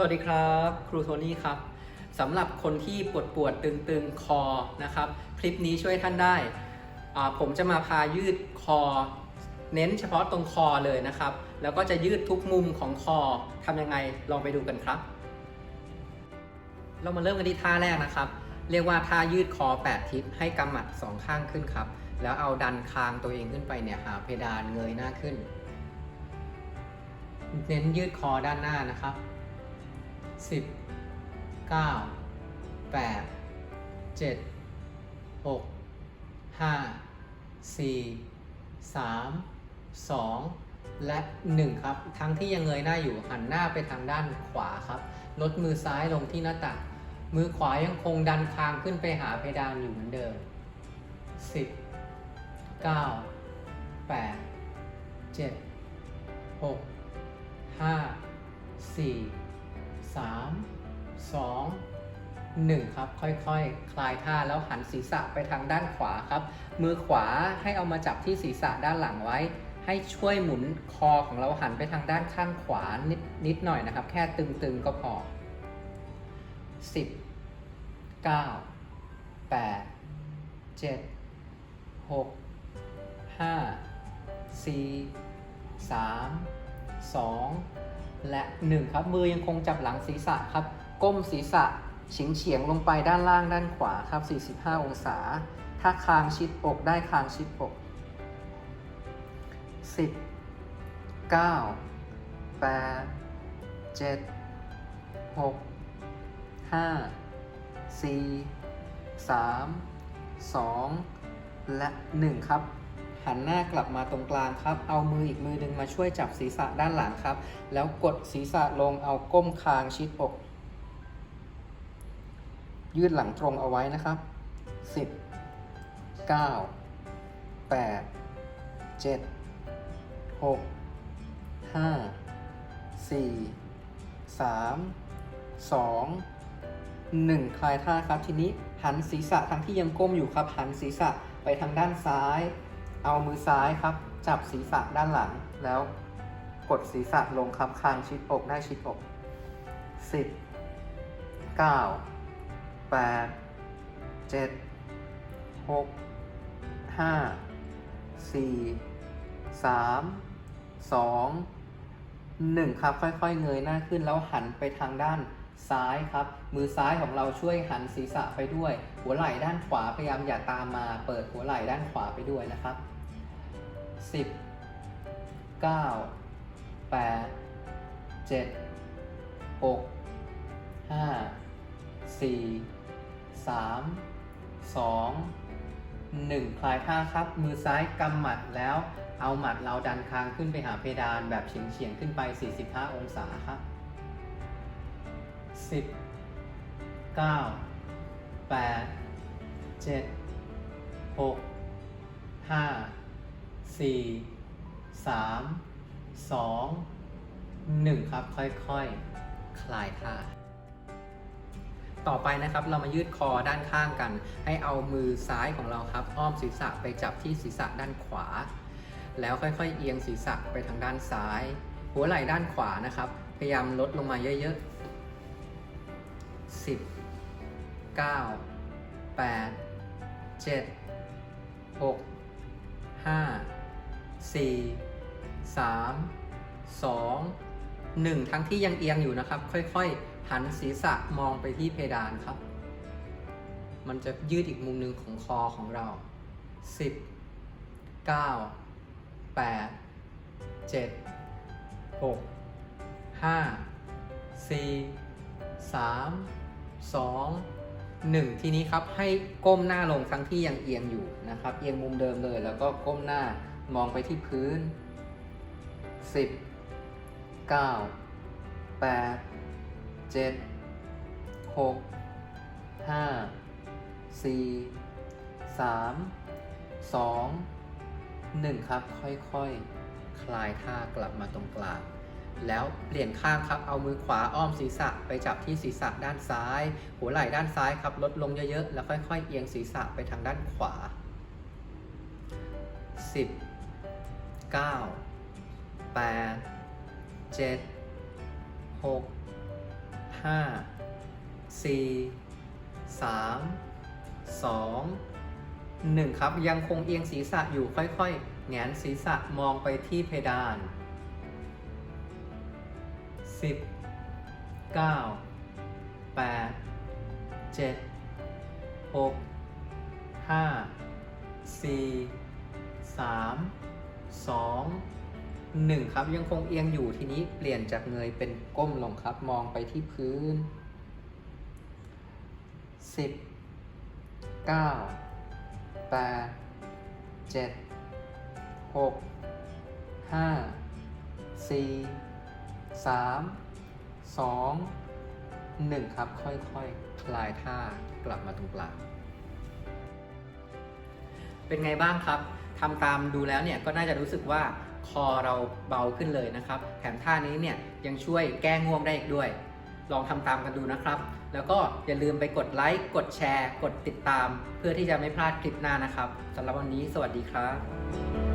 สวัสดีครับ ครูโทนี่ครับสำหรับคนที่ปวดปวดตึงตึงๆคอนะครับคลิปนี้ช่วยท่านได้ ผมจะมาพายืดคอ เน้นเฉพาะตรงคอเลยนะครับ แล้วก็จะยืดทุกมุมของคอทำยังไงลองไปดูกันครับ เรามาเริ่มกันที่ท่าแรกนะครับ เรียกว่าท่ายืดคอ 8 ทิศให้กำหมัดสองข้างขึ้นครับ แล้วเอาดันคางตัวเองขึ้นไปเนี่ยหาเพดานเงยหน้าขึ้น เน้นยืดคอด้านหน้านะครับ สิบเก้าแปดเจ็ดหกห้าสี่สามสองและหนึ่งครับ ทั้งที่ยังเงยหน้าอยู่หันหน้าไปทางด้านขวาครับลดมือซ้ายลงที่หน้าตัก มือขวายังคงดันคางขึ้นไปหาเพดานอยู่เหมือนเดิมสิบเก้าแปดเจ็ดหกห้าสี่ 3 2 1 ครับ ค่อยๆคคลายท่าแล้วหันศีรษะไปทางด้านขวาครับ มือขวาให้เอามาจับที่ศีรษะด้านหลังไว้ ให้ช่วยหมุนคอของเราหันไปทางด้านข้างขวานิดนิดหน่อยนะครับ แค่ตึงๆก็พอ 10 9 8 7 6 5 4 3 2 และ 1 ครับ มือยังคงจับหลังศีรษะครับ ก้มศีรษะเฉียงเฉียงลงไปด้านล่างด้านขวาครับ 45 องศา ถ้าคางชิดอกได้คางชิดอก 10 9 8 7 6 5 4 3 2 และ 1 ครับ หันหน้ากลับมาตรงกลางครับ เอามืออีกมือหนึ่งมาช่วยจับศีรษะด้านหลังครับ แล้วกดศีรษะลงเอาก้มคางชิดอก ยืดหลังตรงเอาไว้นะครับ 10 9 8 7 6 5 4 3 2 1คลายท่าครับทีนี้หันศีรษะทั้งที่ยังก้มอยู่ครับ หันศีรษะไปทางด้านซ้าย เอามือซ้ายครับ จับศีรษะด้านหลัง แล้วกดศีรษะลงครับคางชิดอกได้ชิดอกสิบเก้าแปดเจ็ดหกห้าสี่สามสองหนึ่งครับ ค่อยๆ เงยหน้าขึ้นแล้วหันไปทางด้าน ซ้ายครับ มือซ้ายของเราช่วยหันศีรษะไปด้วย หัวไหล่ด้านขวาพยายามอย่าตามมา เปิดหัวไหล่ด้านขวาไปด้วยนะครับสิบเก้าแปดเจ็ดหกห้าสี่สามสองหนึ่งคลายท่าครับ มือซ้ายกำหมัดแล้วเอาหมัดเราดันคางขึ้นไปหาเพดานแบบเฉียงเฉียงๆขึ้นไป 45 องศาครับ สิบเก้าแปดเจ็ดหกห้าสี่สามสองหนึ่งครับค่อยๆ คลายท่า ต่อไปนะครับเรามายืดคอด้านข้างกัน ให้เอามือซ้ายของเราครับ อ้อมศีรษะไปจับที่ศีรษะด้านขวา แล้วค่อยๆ เอียงศีรษะไปทางด้านซ้าย หัวไหล่ด้านขวานะครับ พยายามลดลงมาเยอะๆ สิบเก้าแปดเจ็ดหกห้าสี่สามสองหนึ่งทั้งที่ยังเอียงอยู่นะครับ ค่อยๆ หันศีรษะมองไปที่เพดานครับ มันจะยืดอีกมุมหนึ่งของคอของเราสิบเก้าแปดเจ็ดหกห้าสี่ สามสองหนึ่งทีนี้ครับให้ก้มหน้าลงทั้งที่ยังเอียงอยู่นะครับ เอียงมุมเดิมเลย แล้วก็ก้มหน้ามองไปที่พื้น 10 9 8 7 6 5 4 3 2 1 ครับ ค่อยๆคลายท่ากลับมาตรงกลาง แล้วเปลี่ยนข้างครับเอามือขวาอ้อมศีรษะไปจับที่ศีรษะด้านซ้าย หัวไหล่ด้านซ้ายครับลดลงเยอะๆ แล้วค่อยๆ เอียงศีรษะไปทางด้านขวา 10 9 8 7 6ห้าสี่สามสองหนึ่งครับ ยังคงเอียงศีรษะอยู่ค่อยๆ แงนศีรษะมองไปที่เพดาน สิบเก้าแปดเจ็ดหกห้าสี่สามสองหนึ่งครับยังคงเอียงอยู่ทีนี้เปลี่ยนจากเงยเป็นก้มลงครับมองไปที่พื้นสิบเก้าแปดเจ็ดหกห้าสี่ สามสองหนึ่งครับ ค่อยๆ คลายท่ากลับมาตรงกลาง เป็นไงบ้างครับทำตามดูแล้วเนี่ยก็น่าจะรู้สึกว่าคอเราเบาขึ้นเลยนะครับ แถมท่านี้เนี่ยยังช่วยแก้ง่วงได้อีกด้วย ลองทำตามกันดูนะครับ แล้วก็อย่าลืมไปกดไลค์กดแชร์ กดติดตาม เพื่อที่จะไม่พลาดคลิปหน้านะครับสำหรับวันนี้สวัสดีครับ